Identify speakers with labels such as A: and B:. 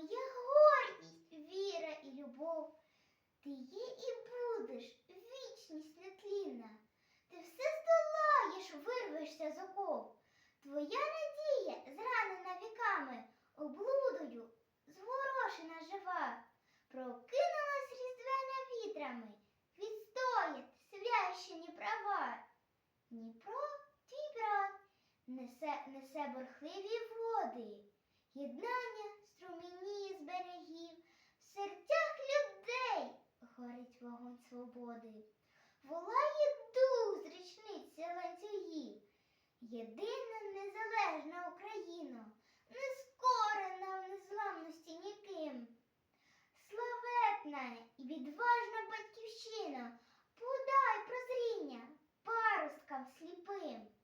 A: Моя гордість, віра і любов. Ти є і будеш вічність нетлінна. Ти все здолаєш, вирвешся з оков. Твоя надія, зранена віками, облудою, зворошена жива, прокинулась різдвяна вітрами, відстоять священі права. Дніпро, твій брат, несе, несе бурхливі води, єднання свободи. Волає дух з річниці ланцюгів. Єдина незалежна Україна, не скорена в незламності ніким. Славетна і відважна батьківщина, подай прозріння парусткам сліпим.